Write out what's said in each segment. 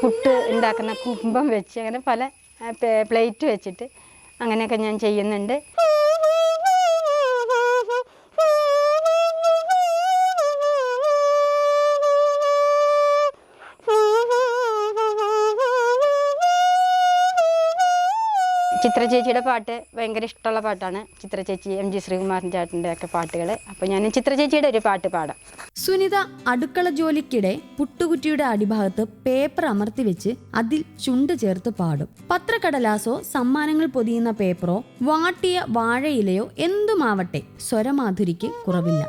പുട്ട് ഉണ്ടാക്കുന്ന കുമ്പം വെച്ച് അങ്ങനെ പല പ്ലേറ്റ് വെച്ചിട്ട് അങ്ങനെയൊക്കെ ഞാൻ ചെയ്യുന്നുണ്ട്. ചിത്ര ചേച്ചിയുടെ പാട്ട് ഭയങ്കര ഇഷ്ടമുള്ള പാട്ടാണ്. ചിത്ര ചേച്ചി എം ജി ശ്രീകുമാരൻ ചേട്ടന്റെ ഒക്കെ പാട്ടുകൾ അപ്പോൾ ഞാൻ ചിത്ര ചേച്ചിയുടെ ഒരു പാട്ട് പാടാം. സുനിത അടുക്കള ജോലിക്കിടെ പുട്ടുകുറ്റിയുടെ അടിഭാഗത്ത് പേപ്പർ അമർത്തി വെച്ച് അതിൽ ചുണ്ട് ചേർത്ത് പാടും. പത്രക്കടലാസോ സമ്മാനങ്ങൾ പൊതിയുന്ന പേപ്പറോ വാട്ടിയ വാഴയിലയോ എന്തുമാവട്ടെ സ്വരമാധുരിക്ക് കുറവില്ല.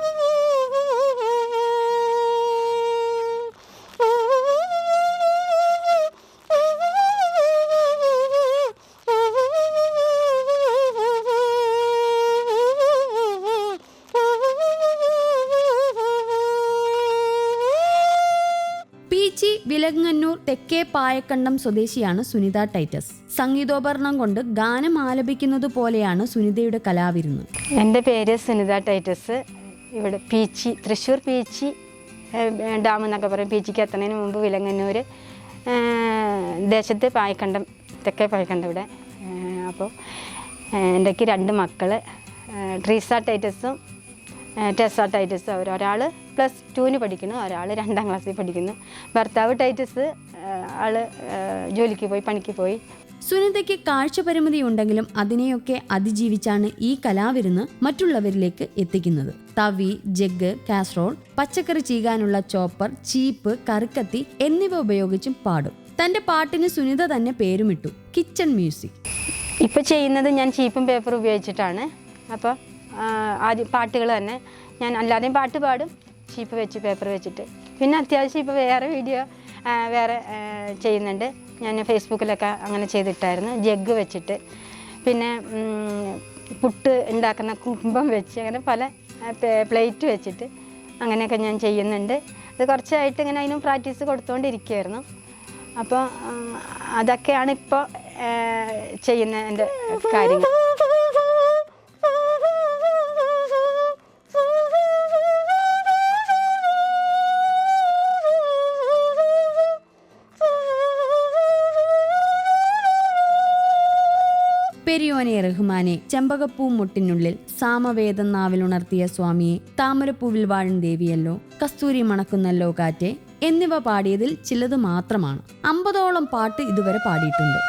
വിലങ്ങന്നൂർ തെക്കേ പായക്കണ്ടം സ്വദേശിയാണ് സുനിത ടൈറ്റസ്. സംഗീതോപകരണം കൊണ്ട് ഗാനം ആലപിക്കുന്നത് പോലെയാണ് സുനിതയുടെ കലാവിരുന്ന്. എന്റെ പേര് സുനിത ടൈറ്റസ്. ഇവിടെ പീച്ചി തൃശ്ശൂർ പീച്ചി ഡാം എന്നൊക്കെ പറയും. പീച്ചിക്ക് എത്തുന്നതിന് മുമ്പ് വിലങ്ങന്നൂർ ദേശത്തെ പായക്കണ്ടം തെക്കേ പായക്കണ്ടം ഇവിടെ. അപ്പോൾ എന്റെക്ക് രണ്ട് മക്കൾ ട്രീസ ടൈറ്റസും ടെസ ടൈറ്റസ് അവർ ഒരാൾ പ്ലസ് ടുവിന് പഠിക്കുന്നു ഒരാൾ രണ്ടാം ക്ലാസ്സിൽ പഠിക്കുന്നു. ഭർത്താവ് ടൈറ്റസ് ആൾ ജോലിക്ക് പോയി പണിക്ക് പോയി. സുനിതയ്ക്ക് കാഴ്ചപരിമിതി ഉണ്ടെങ്കിലും അതിനെയൊക്കെ അതിജീവിച്ചാണ് ഈ കലാവിരുന്ന് മറ്റുള്ളവരിലേക്ക് എത്തിക്കുന്നത്. തവി ജഗ് കാസറോൾ പച്ചക്കറി ചീകാനുള്ള ചോപ്പർ ചീപ്പ് കറുക്കത്തി എന്നിവ ഉപയോഗിച്ചും പാടും. തന്റെ പാട്ടിന് സുനിത തന്നെ പേരുമിട്ടു കിച്ചൺ മ്യൂസിക് ഇപ്പൊ ചെയ്യുന്നത് ഞാൻ ചീപ്പും പേപ്പർ ഉപയോഗിച്ചിട്ടാണ്. അപ്പോൾ ആദ്യം പാട്ടുകൾ തന്നെ. ഞാൻ അല്ലാതെയും പാട്ട് പാടും. ചീപ്പ് വെച്ച് പേപ്പർ വെച്ചിട്ട്. പിന്നെ അത്യാവശ്യം ഇപ്പോൾ വേറെ വീഡിയോ വേറെ ചെയ്യുന്നുണ്ട്. ഞാൻ ഫേസ്ബുക്കിലൊക്കെ അങ്ങനെ ചെയ്തിട്ടായിരുന്നു. ജഗ് വെച്ചിട്ട്. പിന്നെ പുട്ട് ഉണ്ടാക്കുന്ന കുമ്പം വെച്ച് അങ്ങനെ പല പ്ലേറ്റ് വെച്ചിട്ട് അങ്ങനെയൊക്കെ ഞാൻ ചെയ്യുന്നുണ്ട്. അത് കുറച്ചായിട്ട് ഇങ്ങനെ അതിനും പ്രാക്ടീസ് കൊടുത്തുകൊണ്ടിരിക്കുകയായിരുന്നു അപ്പോൾ അതൊക്കെയാണ് ഇപ്പോൾ ചെയ്യുന്ന എന്റെ കാര്യങ്ങൾ. പെരിയോനെ റഹ്മാനെ ചെമ്പകപ്പൂ മുട്ടിനുള്ളിൽ സാമവേദ നാവിലുണർത്തിയ സ്വാമിയെ താമരപ്പൂവിൽ വാഴൻ ദേവിയല്ലോ കസ്തൂരി മണക്കുന്നല്ലോ കാറ്റെ എന്നിവ പാടിയതിൽ ചിലത് മാത്രമാണ്. അമ്പതോളം പാട്ട് ഇതുവരെ പാടിയിട്ടുണ്ട്.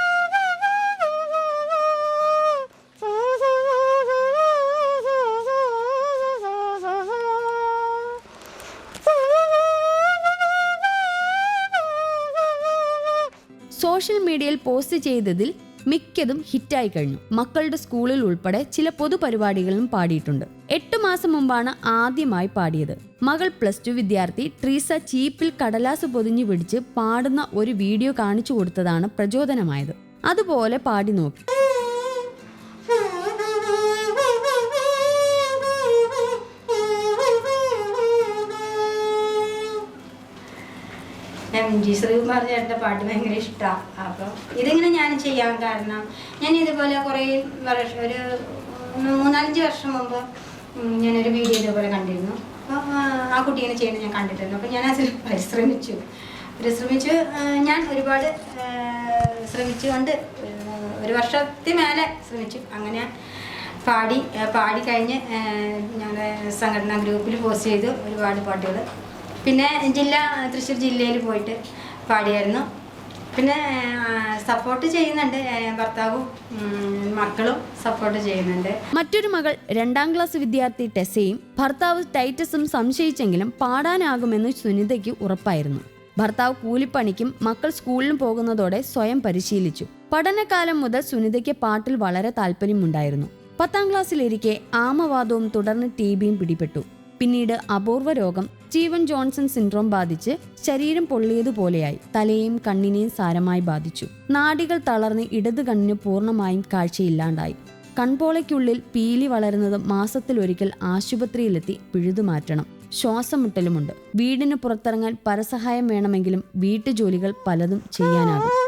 സോഷ്യൽ മീഡിയയിൽ പോസ്റ്റ് ചെയ്തതിൽ മിക്കതും ഹിറ്റായി കഴിഞ്ഞു. മക്കളുടെ സ്കൂളിൽ ഉൾപ്പെടെ ചില പൊതുപരിപാടികളിലും പാടിയിട്ടുണ്ട്. എട്ടു മാസം മുമ്പാണ് ആദ്യമായി പാടിയത്. മകൾ പ്ലസ് ടു വിദ്യാർത്ഥി ട്രീസ ചീപ്പിൽ കടലാസ് പൊതിഞ്ഞു പിടിച്ച് പാടുന്ന ഒരു വീഡിയോ കാണിച്ചു കൊടുത്തതാണ് പ്രചോദനമായത്. അതുപോലെ പാടി നോക്കി. ജി ശ്രീകുമാർ ചേട്ടന്റെ പാട്ട് ഭയങ്കര ഇഷ്ടമാണ് അപ്പം ഇതിങ്ങനെ ഞാൻ ചെയ്യാൻ കാരണം ഞാൻ ഇതുപോലെ കുറേ വർഷം ഒരു മൂന്നാലഞ്ച് വർഷം മുമ്പ് ഞാനൊരു വീഡിയോ ഇതുപോലെ കണ്ടിരുന്നു. അപ്പോൾ ആ കുട്ടി ഇങ്ങനെ ചെയ്യുന്നത് ഞാൻ കണ്ടിട്ടുണ്ട്. അപ്പം ഞാൻ അതിൽ പരിശ്രമിച്ചു. പരിശ്രമിച്ചു ഞാൻ ഒരുപാട് ശ്രമിച്ചുകൊണ്ട് ഒരു വർഷത്തിൽ മേലെ ശ്രമിച്ചു. അങ്ങനെ പാടി പാടി കഴിഞ്ഞ് ഞങ്ങളുടെ സംഘടനാ ഗ്രൂപ്പിൽ പോസ്റ്റ് ചെയ്തു ഒരുപാട് പാട്ടുകൾ പിന്നെ ജില്ല തൃശ്ശൂർ ജില്ലയിൽ പോയിട്ട് പാടിയായിരുന്നു. പിന്നെ സപ്പോർട്ട് ചെയ്യുന്നുണ്ട്. ഭർത്താവും മക്കളും സപ്പോർട്ട് ചെയ്യുന്നുണ്ട്. മറ്റൊരു മകൾ രണ്ടാം ക്ലാസ് വിദ്യാർത്ഥി ടെസയും ഭർത്താവ് ടൈറ്റസും സംശയിച്ചെങ്കിലും പാടാനാകുമെന്ന് സുനിതയ്ക്ക് ഉറപ്പായിരുന്നു. ഭർത്താവ് കൂലിപ്പണിക്കും മക്കൾ സ്കൂളിലും പോകുന്നതോടെ സ്വയം പരിശീലിച്ചു. പഠനകാലം മുതൽ സുനിതയ്ക്ക് പാട്ടിൽ വളരെ താല്പര്യമുണ്ടായിരുന്നു. പത്താം ക്ലാസ്സിലിരിക്കെ ആമവാദവും തുടർന്ന് ടി ബിയും പിടിപെട്ടു. പിന്നീട് അപൂർവ രോഗം സ്റ്റീവൻ ജോൺസൺ സിൻഡ്രോം ബാധിച്ച് ശരീരം പൊള്ളിയതുപോലെയായി തലയെയും കണ്ണിനെയും സാരമായി ബാധിച്ചു. നാടികൾ തളർന്ന് ഇടത് കണ്ണിന് പൂർണമായും കാഴ്ചയില്ലാണ്ടായി. കൺപോളയ്ക്കുള്ളിൽ പീലി വളരുന്നത് മാസത്തിലൊരിക്കൽ ആശുപത്രിയിലെത്തി പിഴുതുമാറ്റണം. ശ്വാസമുട്ടലുമുണ്ട്. വീടിന് പുറത്തിറങ്ങാൻ പരസഹായം വേണമെങ്കിലും വീട്ടുജോലികൾ പലതും ചെയ്യാനാകും.